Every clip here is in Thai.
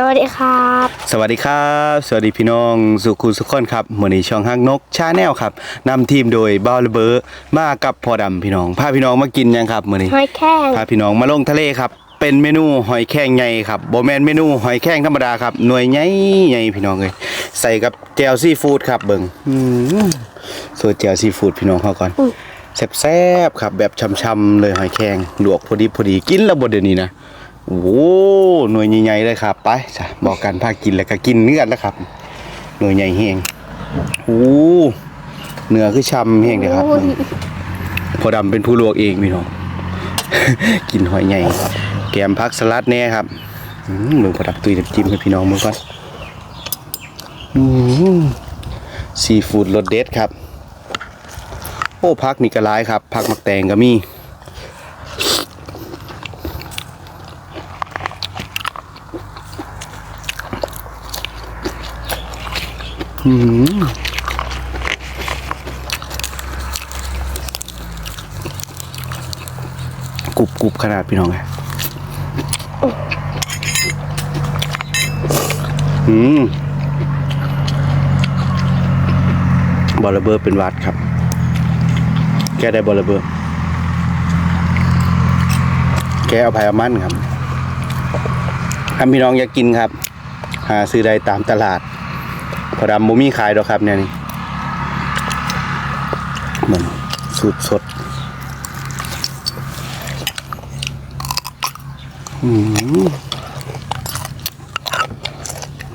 สวัสดีครับ สวัสดีครับ สวัสดีพี่น้องสุขุมสุขคนครับมือนี้ช่องฮักนกชาแนลครับนำทีมโดยบ้าวระเบอร์มากับพอดำพี่น้องพาพี่น้องมากินยังครับมือนี้หอยแข้งพาพี่น้องมาลงทะเลครับ เป็นเมนูหอยแครงใหญ่ครับโบแมนเมนูหอยแครงธรรมดาครับหน่วยใหญ่ใหญ่พี่น้องเลยใส่กับแจวซีฟู้ดครับเบิ่งอืมส่วนแจวซีฟู้ดพี่น้องเขาก่อนแซ่บๆครับแบบช่ำๆเลยหอยแครงลวกพอดีพอดีกินแล้วบ่เดี๋ยวนี้นะ โอ้หน่วยใหญ่ๆเลยครับไปจ้ะบอกกันพากินแล้วก็กินเนื้อแล้วครับ หน่วยใหญ่แห้งโอ้เนื้อคือช่ำแห้งเลยครับพอดำเป็นผู้ลวกเองพี่น้องกินหอยใหญ่ แกมพักสลัดแน่ครับอืมเบิ่งพอดับตุยน้ำจิ้มให้พี่น้องมือก่อนซีฟู้ดรสเด็ดครับ โอ้พักนี่ก็ร้ายครับพักมักแตงก็มี อืมกรุบกรุบขนาดพี่น้องไงอืมบอลเบอร์เป็นวัดครับ แกได้บอลเบอร์ แกเอาภัยามั่นครับถ้าพี่น้องอยากกินครับ หาซื้อได้ตามตลาด พอดำบ่มีขายดอกครับเนี่ยนี่เหมือนสูตรสด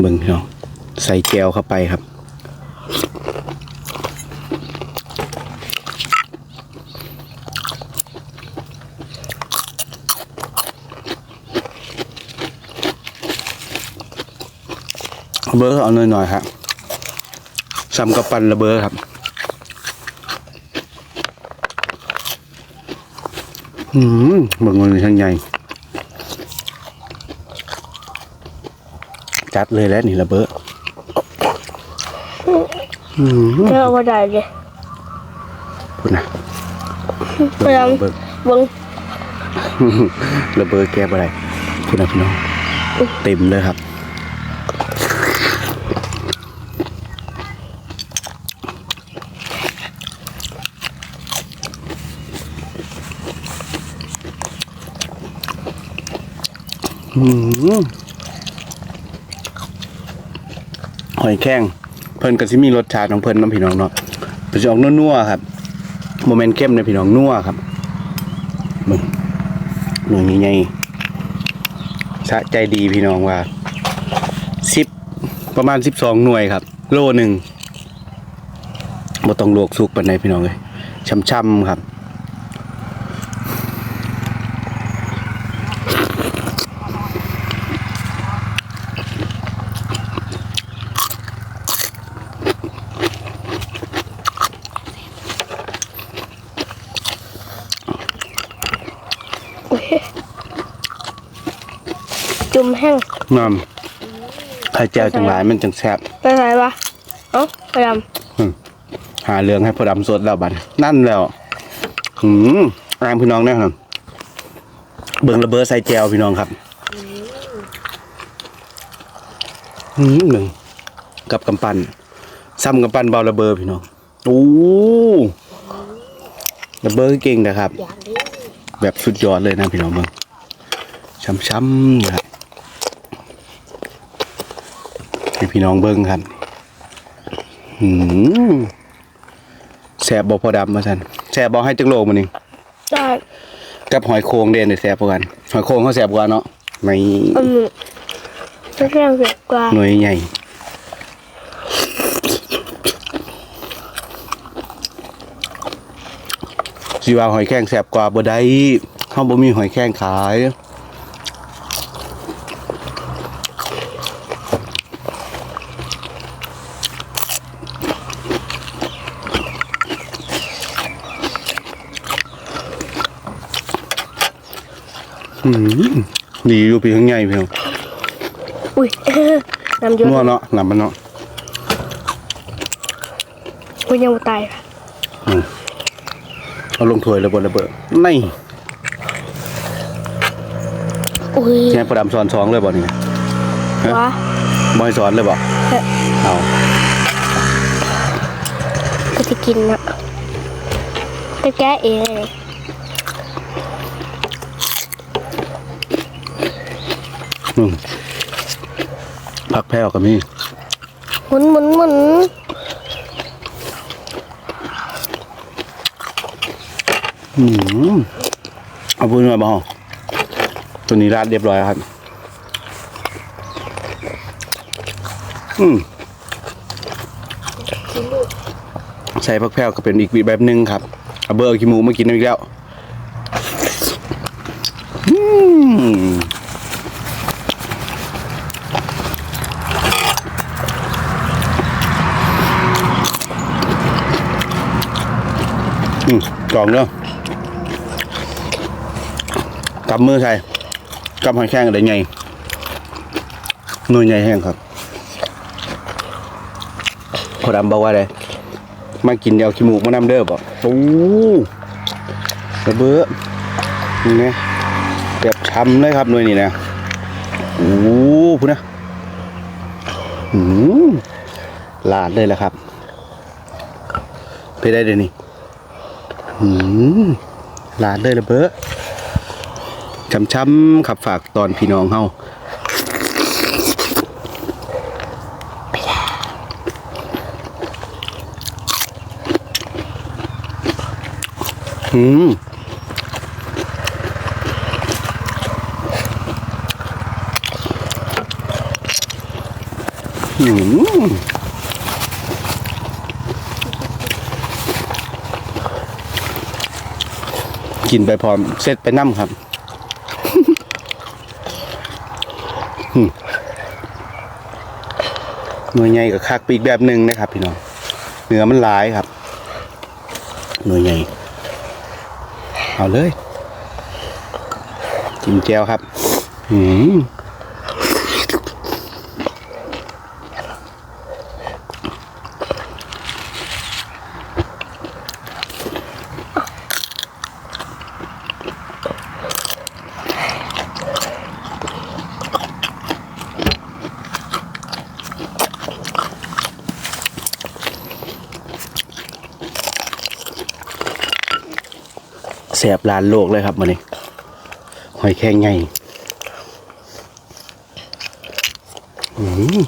เบิ่งพี่น้องใส่แก้วเข้าไปครับเบอร์เอาหน่อยๆครับ ซ้ำกับปันระเบอร์ครับ อืมเบิ่งมันทั้งใหญ่จัดเลยแล้วนี่ระเบ้อเจอว่าได้เลยพูดนะพยายามเบิ้งเบิ้งระเบ้อแก้อะไรพูดนะพี่น้องเต็มเลยครับ หอยแข้งเพิ่นก็สิมีรสชาติของเพิ่นน้ำพี่น้องเนาะเป็นสิออกนัวๆครับโมเมนต์เข้มในพี่น้องนัวครับมึงหน่วยใหญ่สะใจดีพี่น้องว่าสิบประมาณสิบสองหน่วยครับ โลหนึ่งบ่ต้องลวกสุกปานใดพี่น้องเลยช่ำๆครับ มแห้งน้ำไข่แจ่วจังหลายมันจังแซ่บไปไหนวะเอ้าพยายามหาเรื่องให้พอดำสดแล้วบัดนั่นแล้วหืมแรงพี่น้องแน่ครับเบิ่งระเบิดใส่แจวพี่น้องครับหืมหนึ่งกับกำปั้นซ้ำกำปั้นเบาระเบิดพี่น้องโอ้ระเบิดเก่งนะครับอย่างนี้แบบสุดยอดเลยนะพี่น้องเบิ่งช้ำๆครับให้ พี่น้องเบิ่งครับหืมแสบบ่พอดำมาสันแสบบ่ให้จักโลมันนี่ได้กับหอยโครงเด่นนี่แสบกว่ากันหอยโครงเขาแสบกว่าเนาะไม่อืมไม่แข็งเสียกว่าหน่วยใหญ่สิว่าหอยแข้งแสบกว่าบ่ได้เฮาบ่มีหอยแข้งขาย ดีอยู่พี่ข้างใหญ่พี่น้องอุ้ยน้ำเยอะนัวเนาะหลับมันเนาะอุ้ยยังไม่ตายค่ะเอาลงถ้วยระเบิดระเบิดนี่อุ้ยแค่ประดำซ้อนสองเลยบ่นี่วะบอยสอนเลยบอกเฮ้ยเอาก็จะกินนะก็แก้เองเลย อืม ผักแพรวก็มีหมุนหมุนหมุนอืมเอาพูดมาบอกตัวนี้ราดเรียบร้อยแล้วครับ อืมใส่ผักแพรวก็เป็นอีกแบบหนึ่งครับเอาเบอร์ขี้หมูมากินอีกแล้ว อืม กล่องเนาะกำมือใส่กำหอยแข้งอะไรไงหน่วยใหญ่แห้งครับพอดำบอกว่าอะไรมากินเดียวขี้หมูกมานำเด้อบอกโอ้ระเบ้อนี่นะแบบช้ำเลยครับหน่วยนี้นะโอ้พูดนะอืมลาดเลยแหละครับไปได้เดี๋ยวนี้อืม ลาดเลยละเบ้อช้ำๆขับฝากตอนพี่น้องเฮาอืมอืม กินไปพร้อมเสร็จไปน้ำครับหน่วยใหญ่กับคักปีกแบบหนึ่งนะครับ พี่น้องเนื้อมันหลายครับ หน่วยใหญ่เอาเลยจิ้มแจวครับ อืม แสบลานโลกเลยครับมันนี้หอยแครงไงอืม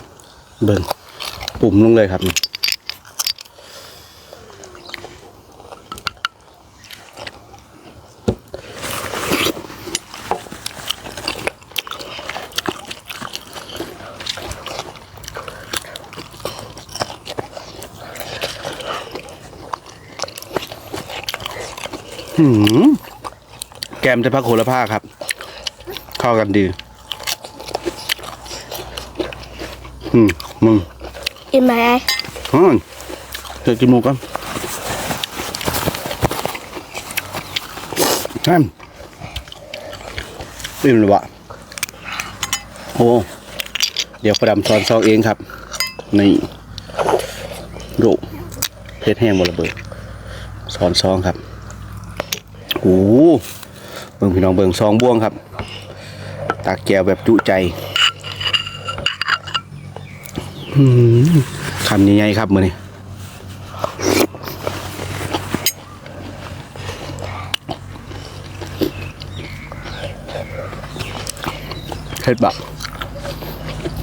เบิ่งปุ่มลงเลยครับนี่ แกมจะพักโหระพาครับ เข้ากันดี อืม มึงกินไหมอืมเจอกินหมูกันนั่นอิ่มเลยวะโอ้เดี๋ยวประดำซอนซองเองครับ นี่ดูเพชรแห้งบระเบิดซอนซองครับ โอ้เบิ่งพี่น้องเบิ่งซองบ่วงครับ ตากแก้วแบบจุใจคำใหญ่ๆครับมือนี้เฮ็ดบะ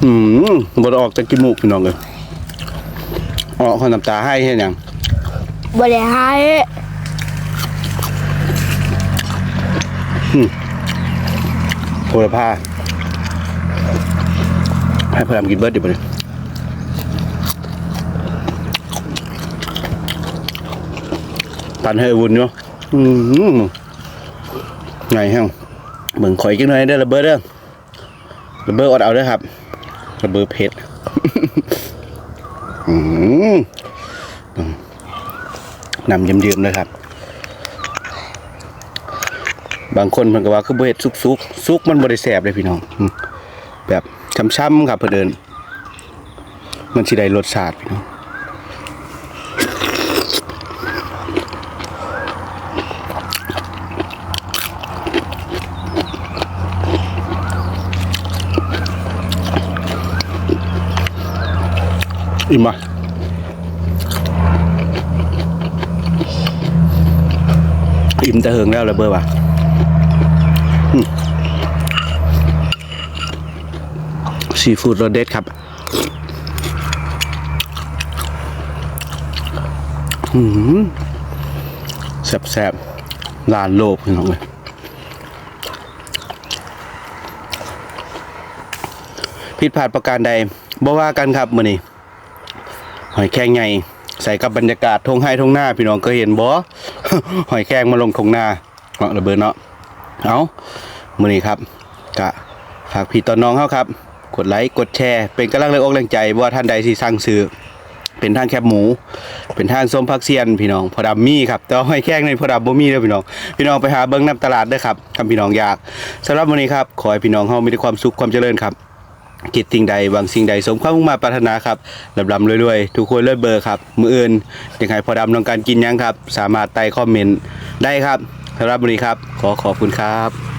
อืมบดออกจากกิมูกพี่น้องเลยออกคนน้ำตาให้เห็นยังบริหาร โหระพาให้พยายามกินเบิร์ดเดี๋ยวนี้ปันให้วุ่นเนาะไงฮะเบิ่งข่อยจังหน่อยเด้ระเบิดเด้อระเบิดอดเอาเด้อครับระเบิดเผ็ดอืมนำเยิ้มๆเลยครับ บางคนเพิ่นก็ว่าคือบ่เฮ็ดสุกๆสุกมันบ่ได้แซ่บเลยพี่น้องแบบช้ำๆครับเพิ่นเดิน มันสิได้รสชาติพี่น้องอิ่มป่ะอิ่มแต่เหิงแล้วระเบ้อป่ะ ซีฟู้ดรสเด็ดครับ อืมแซ่บๆลานโลบพี่น้องเลยผิดพลาดประการใดบ่ว่ากันครับมื้อนี้หอยแครงใหญ่ใส่กับบรรยากาศทงไห้ทงหน้า พี่น้องก็เห็นบ่หอยแครงมาลงทงหน้าเนาะระเบิดเนาะ เอามือนี้ครับกะฝากพี่ตอนน้องเฮาครับ กดไลค์กดแชร์ เป็นกำลังแรงอกแรงใจว่าท่านใดที่สั่งซื้อเป็นทางแคบหมู เป็นทางส้มพักเซียนพี่น้องพอดำมีครับแต่ว่าหอยแครงในพอดำบ่มีเด้อพี่น้อง พี่น้องไปหาเบิ่งนํตลาดเด้อครับคำพี่น้องอยากสำหรับวันนี้ครับขอให้พี่น้องเฮามีแต่ความสุขความเจริญครับกิจสิ่งใดหวังสิ่งใดสมความมุ่งมาปรารถนาครับลำลำรวยๆทุกคนเลิศเบอร์ครับมืออื่นยังไงพอดำต้องการกินยังครับ สามารถไต่คอมเมนต์ได้ครับ สำหรับวันนี้ครับ ขอขอบคุณครับ